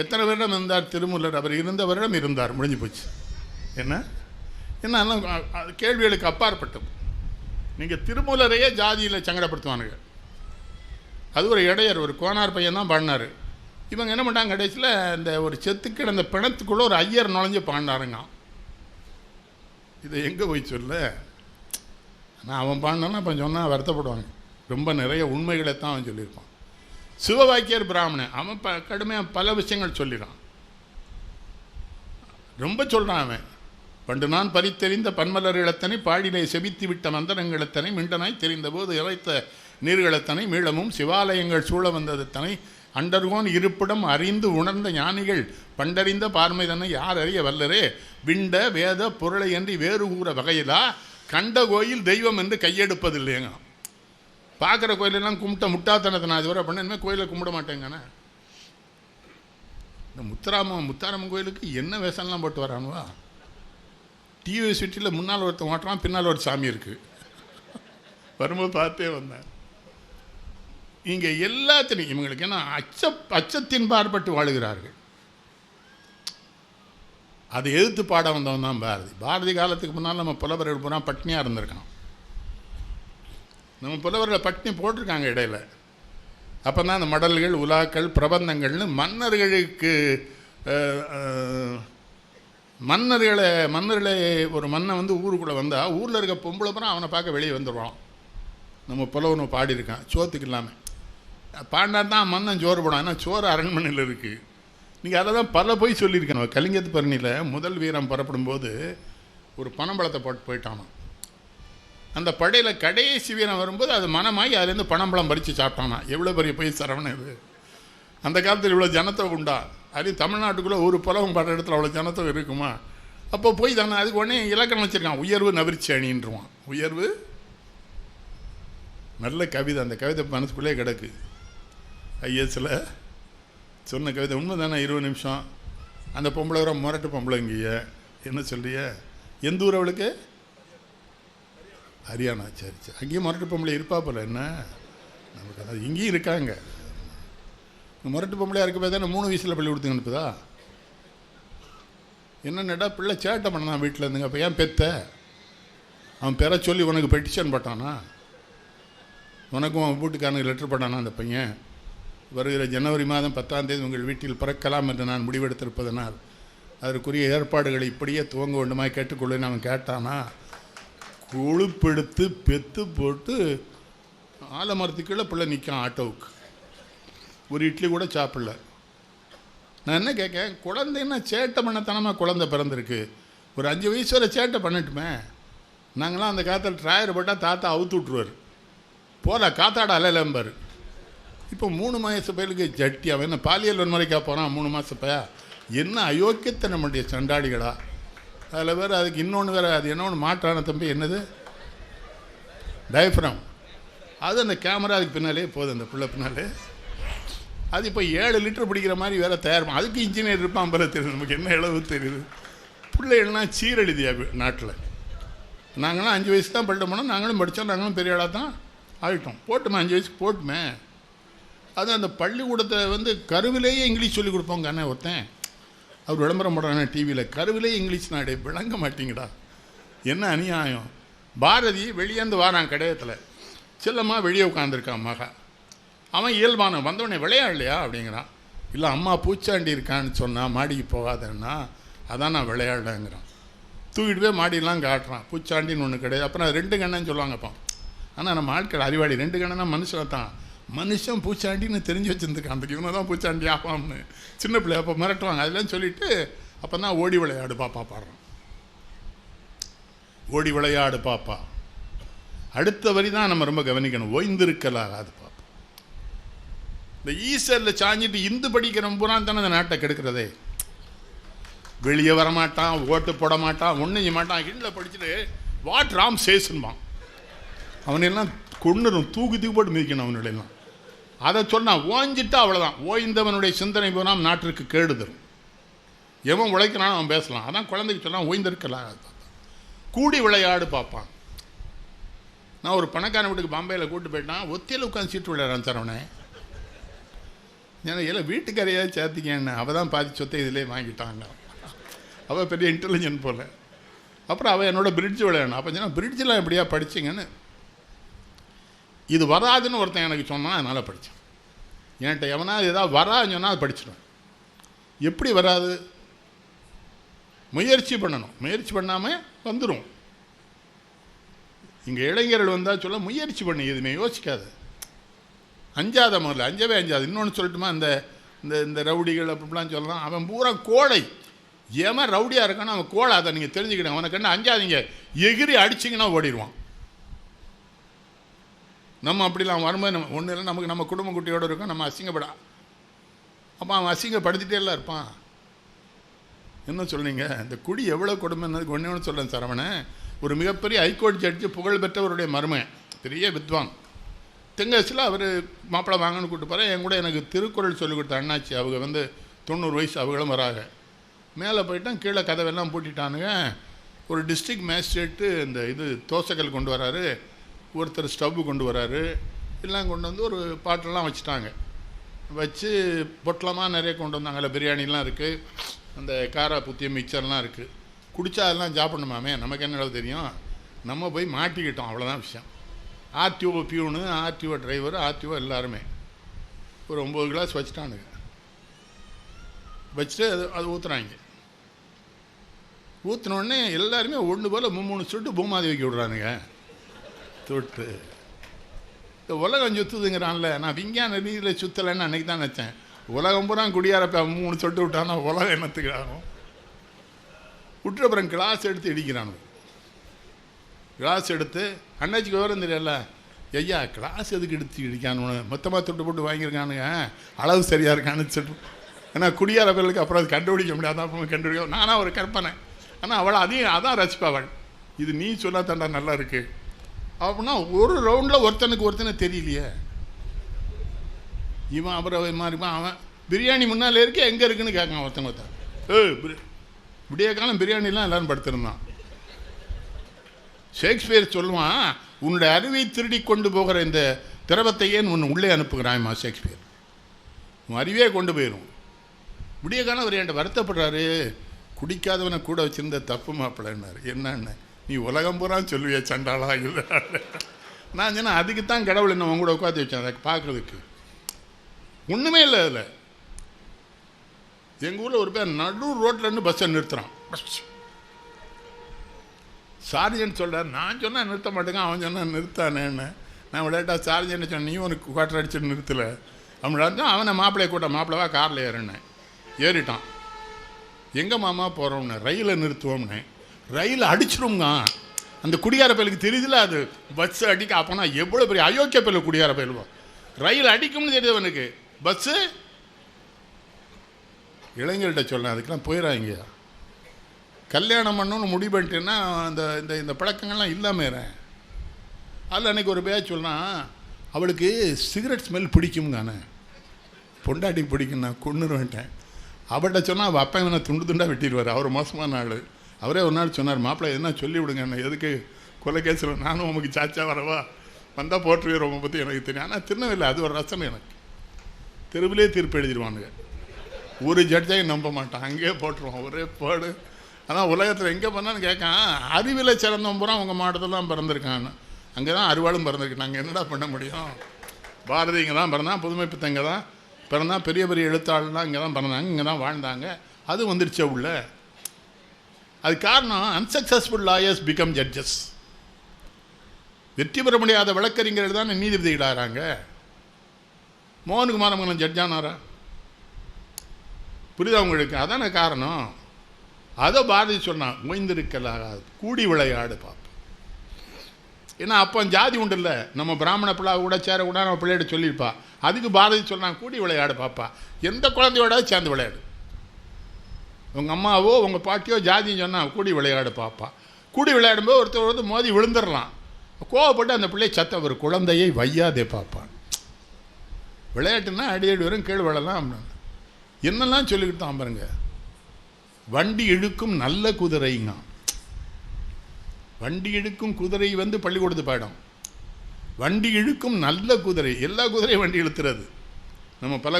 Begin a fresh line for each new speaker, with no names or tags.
எத்தனை வருடம் இருந்தார் திருமூலர்? அவர் இருந்த வருடம் இருந்தார். முடிஞ்சு போச்சு. என்ன? என்ன கேள்விகளுக்கு அப்பாற்பட்டது நீங்கள் திருமூலரையே ஜாதியில் சங்கடப்படுத்துவானுங்க. அது ஒரு இடையர் ஒரு கோனார் பையன் தான் பாடினார். இவங்க என்ன பண்ணாங்க கடைசியில் இந்த ஒரு செத்து கிடந்த பிணத்துக்குள்ளே ஒரு ஐயர் நுழைஞ்சு பாடினாருங்க. இதை எங்கே போய் சொல்ல? நான் அவன் பாடினான்னா அப்போ சொன்னால் வருத்தப்படுவாங்க. ரொம்ப நிறைய உண்மைகளை தான் அவன் சொல்லியிருப்பான். சிவவாக்கியர் பிராமணன். அவன் ப கடுமையாக பல விஷயங்கள் சொல்லிடுறான் ரொம்ப சொல்கிறான் அவன். பண்டு நான் பறித்தெறிந்த பன்மலர் இளத்தனை பாடிலே செபித்து விட்ட மந்திரங்களத்தனை மிண்டனாய் தெரிந்தபோது இறைத்த நீர்களத்தனை மீளமும் சிவாலயங்கள் சூழ வந்ததுத்தனை அண்டர்கோன் இருப்பிடம் அறிந்து உணர்ந்த ஞானிகள் பண்டறிந்த பார்மைதனை யார் அறிய வல்லரே? விண்ட வேத பொருளை என்று வேறு கூற வகையிலா? கண்ட கோயில் தெய்வம் என்று கையெடுப்பதில்லைங்க பார்க்குற கோயிலெல்லாம் கும்பிட்ட முட்டாத்தனத்தை நான் இதுவரை பண்ண இனிமேல் கோயிலை கும்பிட மாட்டேங்கண்ணே இந்த முத்தாராமன் முத்தாராமன் கோயிலுக்கு என்ன வேஷம்லாம் போட்டு வரானுவா? டிவி சிட்டியில் முன்னால் ஒருத்தன் ஓட்டுறான் பின்னால் ஒரு சாமி இருக்குது வரும்போது பார்த்தே வந்தேன். இங்கே எல்லாத்திலையும் இவங்களுக்கு என்ன அச்ச அச்சத்தின் பாடுபட்டு வாழுகிறார்கள். அதை எதிர்த்து பாட வந்தவன் தான் பாரதி. பாரதி காலத்துக்கு முன்னால் நம்ம புலவர்கள் பூரா பட்னியாக இருந்திருக்கான். நம்ம புலவர்களை பட்னி போட்டிருக்காங்க இடையில. அப்போ தான் அந்த மடல்கள் உலாக்கள் பிரபந்தங்கள்னு மன்னர்களுக்கு மன்னர்களை மன்னர்களை ஒரு மன்னன் வந்து ஊருக்குள்ளே வந்தால் ஊரில் இருக்க பொம்பளை பூரா அவனை பார்க்க வெளியே வந்துடுவான். நம்ம புலவனை பாடியிருக்கான் சோத்துக்கு இல்லாமல் பாடினா தான் மன்னன் சோறு போடான் ஏன்னா சோறு அரண்மனையில் இருக்குது நீங்கள் அதை தான் பல போய் சொல்லியிருக்கேன் கலிங்கத்து பரணியில் முதல் வீரம் புறப்படும்போது ஒரு பனம்பழத்தை போட்டு போயிட்டானான் அந்த படையில் கடைசி வீரன் வரும்போது அது மனமாகி அதுலேருந்து பனம்பழம் பறித்து சாப்பிட்டானா. எவ்வளோ பெரிய போய் சரவணன் இது. அந்த காலத்தில் இவ்வளோ ஜனத்தை உண்டா? அதுவும் தமிழ்நாட்டுக்குள்ளே ஒரு புலவம் படுற இடத்துல அவ்வளோ ஜனத்தொகை இருக்குமா? அப்போ போய் தானே. அதுக்கு உடனே இலக்கணம் வச்சுருக்கான். உயர்வு நவிர்ச்சி அணின்றுவான். உயர்வு நல்ல கவிதை. அந்த கவிதை மனசுக்குள்ளே கிடக்கு. ஐஎஸில் சொன்ன கவிதை. உண்மை தானே இருபது நிமிஷம். அந்த பொம்பளை வர முரட்டு பொம்பளைங்கிய என்ன சொல்கிறிய எந்த ஊர் அவளுக்கு? ஹரியானா சரி சரி. அங்கேயும் மொரட்டு பொம்பளை இருப்பா போல என்ன? நமக்கு அது இங்கேயும் இருக்காங்க. மொரட்டு பொம்பளையாக இருக்க தானே மூணு வயசில் பள்ளி கொடுத்து அனுப்புதா? என்னென்னடா பிள்ளை சேட்டை பண்ணான் வீட்டில் இருந்துங்க அப்போ ஏன் பெத்த? அவன் பெற சொல்லி உனக்கு பெட்டிஷன் போட்டானா? உனக்கும் அவன் வீட்டுக்காரனுக்கு லெட்டர் போட்டானா அந்த பையன்? வருகிற ஜனவரி மாதம் பத்தாம் தேதி உங்கள் வீட்டில் பிறக்கலாம் என்று நான் முடிவெடுத்திருப்பதனால் அதற்குரிய ஏற்பாடுகளை இப்படியே துவங்க வேண்டுமா கேட்டுக்கொள்ளுன்னு அவன் கேட்டானா? கொழுப்பெடுத்து பெத்து போட்டு ஆலமரத்துக்குள்ளே பிள்ளை நிற்கும் ஆட்டோவுக்கு. ஒரு இட்லி கூட சாப்பிடல. நான் என்ன கேட்கேன்? குழந்தைன்னா சேட்டை பண்ணத்தனமாக குழந்தை பிறந்திருக்கு. ஒரு அஞ்சு வயசு வரை சேட்டை பண்ணட்டுமே. நாங்களாம் அந்த காலத்தில் ட்ராயர் போட்டால் தாத்தா அவுத்து விட்ருவார் போல காத்தாட அலையிலம்பார். இப்போ மூணு மாத பயலுக்கு ஜட்டி அவன் என்ன பாலியல் வன்முறைக்காக போகிறான் மூணு மாதம் பையா என்ன அயோக்கியத்தனம் பண்ணிய சண்டாடிகளா அதில் வேறு அதுக்கு இன்னொன்று வேறு அது என்னொன்று மாற்றான தம்பி என்னது? டயஃப்ரம் அது அந்த கேமரா அதுக்கு பின்னாலே போதும் அந்த பிள்ளை பின்னாலே. அது இப்போ ஏழு லிட்டர் பிடிக்கிற மாதிரி வேறு தயார் அதுக்கு இன்ஜினியர் இருப்பான் போல தெரியுது நமக்கு என்ன அளவு தெரியுது? பிள்ளைகள்லாம் சீரழிதியா நாட்டில். நாங்களாம் அஞ்சு வயசு தான் பள்ளிட்டு போனோம் நாங்களும் படித்தோம் நாங்களும் பெரிய ஆளாக தான் ஆகிட்டோம் போட்டுமே அஞ்சு வயசுக்கு போட்டுமே. அது அந்த பள்ளிக்கூடத்தை வந்து கருவிலேயே இங்கிலீஷ் சொல்லி கொடுப்போங்க அண்ணன் ஒருத்தன். அவர் விளம்பரம் போடுறானே டிவியில் கருவிலே இங்கிலீஷ் நாடே. விளங்க மாட்டீங்கடா. என்ன அநியாயம்? பாரதி வெளியேந்து வாரான் கடையத்தில். செல்லம்மா வெளியே உட்காந்துருக்கான் மகா. அவன் இயல்பான வந்தவனே விளையாடலையா அப்படிங்கிறான். இல்லை அம்மா பூச்சாண்டி இருக்கான்னு சொன்னால் மாடிக்கு போகாதன்னா அதான் நான் விளையாடலைங்கிறான் தூக்கிட்டு போய் மாடியெல்லாம் காட்டுறான். பூச்சாண்டின்னு ஒன்று கிடையாது. அப்புறம் ரெண்டு கண்ணன்னு சொல்லுவாங்கப்பா ஆனால் நம்ம ஆட்கள் அறிவாளி. ரெண்டு கண்ணனா மனுஷன் தான். மனுஷன் பூச்சாண்டின்னு தெரிஞ்சு வச்சுருந்துருக்கான். அந்த இவனை தான் பூச்சாண்டி ஆப்பாம்னு சின்ன பிள்ளை அப்போ மிரட்டுவாங்க. அதெல்லாம் சொல்லிட்டு அப்போ தான் ஓடி விளையாடு பாப்பா பாடுறான். ஓடி விளையாடு பாப்பா. அடுத்த வரி தான் நம்ம ரொம்ப கவனிக்கணும். ஓய்ந்திருக்கலாகாது பாப்பா. இந்த ஈஸ்வரில் சாஞ்சிட்டு இந்து படிக்கிறவன் பூரா தானே அந்த நாட்டை கெடுக்கிறதே. வெளியே வரமாட்டான் ஓட்டு போட மாட்டான் ஒன்றும் செய்ய மாட்டான். ஹிண்டில் படிச்சுட்டு வாட் ராம் சேசுன்பான் அவனெல்லாம் கொண்டுரும் தூக்கு தூக்கி போட்டு மிதிக்கணும் அவனுடையெல்லாம் அதை சொன்னால் ஓஞ்சிட்டா அவ்வளோதான் ஓய்ந்தவனுடைய சிந்தனை போனால் நாட்டிற்கு கேடு தரும். எவன் உழைக்கிறானோ அவன் பேசலாம். அதான் குழந்தைக்கு சொன்னால் ஓய்ந்திருக்கலாம் கூடி விளையாடு பார்ப்பான் நான் ஒரு பணக்காரன் வீட்டுக்கு பாம்பேயில் கூட்டு போயிட்டான் ஒத்தியில் உட்காந்து சீட்டு விளையாடுறான் சார் அவனை. ஏன்னா இல்லை வீட்டுக்காரையாவது சேர்த்திக்கன்னு அவள் தான் பாதி சொத்தை இதிலே வாங்கிட்டாங்க. அவள் பெரிய இன்டெலிஜென்ட் போல. அப்புறம் அவள் என்னோட பிரிட்ஜ் விளையாடணும் அப்போ சொன்னால் பிரிட்ஜெலாம் எப்படியா படிச்சிங்கன்னு இது வராதுன்னு ஒருத்தன் எனக்கு சொன்னான் அதனால் படித்தேன் என்கிட்ட எவனாவது ஏதாவது வராதுன்னு சொன்னால் அது படிச்சிடுவேன் எப்படி வராது? முயற்சி பண்ணணும். முயற்சி பண்ணாமல் வந்துடும் இங்கே இளைஞர்கள் வந்தால் சொல்ல முயற்சி பண்ணி எதுவுமே யோசிக்காது. அஞ்சாத முதல்ல அஞ்சவே அஞ்சாது இன்னொன்று சொல்லட்டுமா? இந்த இந்த இந்த ரவுடிகள் அப்படிலாம் சொல்லலாம். அவன் பூரா கோழை. ஏமா ரவுடியாக இருக்கான்னு அவன் கோழை. அதை நீங்கள் தெரிஞ்சுக்கிட்டேன் அவனை கண்டு அஞ்சாதீங்க. எகிரி அடிச்சிங்கன்னா ஓடிடுவான். நம்ம அப்படிலாம் வரும்போது நம்ம ஒன்றும் இல்லை நமக்கு நம்ம குடும்ப குட்டியோடு இருக்கோம் நம்ம அசிங்கப்படா. அப்போ அவன் அசிங்கப்படுத்திட்டே எல்லாம் இருப்பான். என்ன சொல்றீங்க? இந்த குடி எவ்வளோ கொடுமைன்னு ஒன்று ஒன்று சொல்கிறேன் சரவணன் ஒரு மிகப்பெரிய ஹைகோர்ட் ஜட்ஜு புகழ்பெற்றவருடைய மருமன் பெரிய வித்வான். தெங்கசில் அவர் மாப்பிள்ளை வாங்கன்னு கூப்பிட்டு போகிறேன் என் கூட எனக்கு திருக்குறள் சொல்லிக் கொடுத்த அண்ணாச்சி அவங்க வந்து தொண்ணூறு வயசு அவங்களும் வராங்க. மேலே போயிட்டான் கீழே கதவெல்லாம் பூட்டிட்டானுங்க. ஒரு டிஸ்ட்ரிக்ட் மேஜிஸ்ட்ரேட்டு இந்த இது தோசைக்கல் கொண்டு வராரு. ஒருத்தர் ஸ்டவ்வு கொண்டு வராரு. எல்லாம் கொண்டு வந்து ஒரு பாட்டெல்லாம் வச்சுட்டாங்க. வச்சு பொட்டலமாக நிறைய கொண்டு வந்தாங்கல்ல பிரியாணிலாம் இருக்குது அந்த காரா புத்திய மிக்சர்லாம் இருக்குது குடித்தா அதெல்லாம் சாப்பிடணுமாமே நமக்கு என்ன தெரியும்? நம்ம போய் மாட்டிக்கிட்டோம். அவ்வளோதான் விஷயம். RTO peon RTO driver RTO எல்லாருமே. ஒரு ஒம்பது கிளாஸ் வச்சுட்டானுங்க. வச்சுட்டு அது அது ஊற்றுறாங்க ஊற்றினோடனே எல்லாருமே ஒன்று போல் மூணு சுட்டு பூமாதேவிக்கு விடுறானுங்க. தொட்டு இந்த உலகம் சுற்றுதுங்கிறான்ல நான் விஞ்ஞான ரீதியில் சுற்றலைன்னு அன்றைக்கி தான் நினச்சேன். உலகம் பூரா குடியாரப்ப மூணு சொட்டு விட்டானா உலகம் என்னத்துக்கு ஆகும் விட்டு அப்புறம் கிளாஸ் எடுத்து இடிக்கிறானு. கிளாஸ் எடுத்து அண்ணாச்சிக்கு விவரம் தெரியல. ஐயா கிளாஸ் எதுக்கு எடுத்து இடிக்கானு மொத்தமாக தொட்டு போட்டு வாங்கியிருக்கானுங்க. அளவு சரியாக இருக்கான்னு சொல்லிட்டு. ஏன்னா குடியார அப்புறம் அது கண்டுபிடிக்க முடியாது? அப்புறம் கண்டுபிடிக்க நானாக ஒரு கற்பனை. ஆனால் அவளை அதையும் அதான் ரசிப்பா அவள். இது நீ சொன்னா தாண்டா நல்லா இருக்குது அப்படின்னா ஒரு ரவுண்டில் ஒருத்தனுக்கு ஒருத்தனை தெரியலையே. இவன் அப்புறம் மாதிரி அவன் பிரியாணி முன்னால் இருக்கு எங்கே இருக்குன்னு கேட்கான் ஒருத்தன் ஒருத்தன். ஏ விடிய காலம் பிரியாணிலாம் எல்லாரும் படுத்திருந்தான். ஷேக்ஸ்பியர் சொல்லுவான் உன்னுடைய அறிவை திருடி கொண்டு போகிற இந்த திரவத்தையே உன் உள்ளே அனுப்புகிறாய்மா ஷேக்ஸ்பியர்? உன் அறிவே கொண்டு போயிடும் விடிய காலம் அவர் என்கிட்ட வருத்தப்படுறாரு. குடிக்காதவனை கூட வச்சுருந்த தப்பு மாப்பிள்ளைன்னாரு. என்னன்னு? நீ உலகம் பூரா சொல்லுவிய சண்டாளா இல்லை. நான் சொன்னேன் அதுக்கு தான் கடவுள் என்ன உங்க கூட உட்காந்து வச்சேன்? அதை பார்க்குறதுக்கு. ஒன்றுமே இல்லை அதில். எங்கள் ஊரில் ஒரு பேர் நடு ரோட்டில் இருந்து பஸ்ஸை நிறுத்துகிறான் சார்ஜன் சொல்கிறார் நான் சொன்னால் நிறுத்த மாட்டேங்க அவன் சொன்னால் நிறுத்தானேன்னு நான் விளையாட்டா சார்ஜன் சொன்னேன் நீ உனக்கு குவாட்டர் அடிச்சுட்டு நிறுத்தலை. அப்படின்னா அவனை மாப்பிள்ளைய கூட்ட மாப்பிள்ளவா காரில் ஏறினேன் ஏறிட்டான். எங்கே மாமா போகிறோம்னு ரயிலை நிறுத்துவோம்னு. ரயில் அடிச்சிருங்க அந்த குடியார பயலுக்கு தெரியுதுல அது? பஸ் அடிக்க அப்போனா எவ்வளோ பெரிய அயோக்கிய பயல குடியார பயலுவோம் ரயில் அடிக்கும்னு தெரியுது அவனுக்கு பஸ்ஸு இளைஞர்கிட்ட சொல்லேன் அதுக்கெல்லாம் போயிடாங்க கல்யாணம் பண்ணணும்னு முடிவு பண்ணிட்டேன்னா அந்த இந்த இந்த பழக்கங்கள்லாம் இல்லாமல் அதில் அன்றைக்கி ஒரு பேர் சொன்னான் அவளுக்கு சிகரெட் ஸ்மெல் பிடிக்கும்கானே பொண்டாட்டி பிடிக்கும் நான் கொண்டுருவேன்ட்டேன் அவள்கிட்ட சொன்னால் அவள் அப்பா என்ன துண்டு துண்டாக வெட்டிடுவார். அவர் மோசமான ஆள். அவரே ஒரு நாள் சொன்னார் மாப்பிள்ளை என்ன சொல்லி விடுங்க என்ன எதுக்கு கொலை கேஸில் நானும் உமக்கு சாச்சா வரவா? வந்தால் போட்டுருவேன் ரொம்ப பற்றி எனக்கு தெரியும். ஆனால் திருநெல்வேலி அது ஒரு ரசனை எனக்கு. தெருவிலே தீர்ப்பு எழுதிடுவானுங்க. ஒரு ஜட்ஜையும் நம்ப மாட்டான் அங்கேயே போட்டுருவான் ஒரே பாடு. ஆனால் உலகத்தில் எங்கே பண்ணான்னு கேட்கான் அறிவில் சிறந்தவன் பூரா உங்கள் மாவட்டத்தில் தான் பிறந்திருக்கான்னு. அங்கே தான் அருவாளும் பிறந்திருக்கு நாங்கள் என்னடா பண்ண முடியும்? பாரதி இங்கே தான் பிறந்தான் புதுமை பித்தங்க தான் பிறந்தான் பெரிய பெரிய எழுத்தாளர்லாம் இங்கே தான் பிறந்தாங்க இங்கே தான் வாழ்ந்தாங்க. அது வந்துருச்சே உள்ள. அது காரணம் அன்சக்சஸ்ஃபுல் லாயர்ஸ் பிகம் ஜட்ஜஸ் வெற்றி பெற முடியாத வழக்கறிஞர்கள் தான் நீதிபதிகளாகிறாங்க. மோகன்குமார் மகன் ஜட்ஜானாரா புரியுதா உங்களுக்கு? அதான காரணம். அதை பாரதி சொன்னான் ஓய்ந்திருக்கலாகாது கூடி விளையாடு பார்ப்போம் ஏன்னா அப்போ ஜாதி உண்டு இல்லை. நம்ம பிராமண பிள்ளை கூட சேரக்கூட நம்ம பிள்ளைகிட்ட சொல்லியிருப்பா. அதுக்கு பாரதி சொன்னான் கூடி விளையாடு பாப்பா. எந்த குழந்தையோட சேர்ந்து விளையாடு. உங்கள் அம்மாவோ உங்கள் பாட்டியோ ஜாதியும் சொன்னால் கூடி விளையாடு பாப்பா. கூடி விளையாடும்போது ஒருத்தர் வந்து மோதி விழுந்துடலாம். கோவப்பட்டு அந்த பிள்ளை சத்த ஒரு குழந்தையை வையாதே பாப்பான் விளையாட்டுன்னா அடி அடி வரும் கீழ் விழலாம் என்னெல்லாம் சொல்லிக்கிட்டு தான் பாருங்க. வண்டி இழுக்கும் நல்ல குதிரைங்க. வண்டி இழுக்கும் குதிரை வந்து பள்ளிக்கூடத்து பாடம். வண்டி இழுக்கும் நல்ல குதிரை. எல்லா குதிரையும் வண்டி இழுத்துறது. நம்ம பல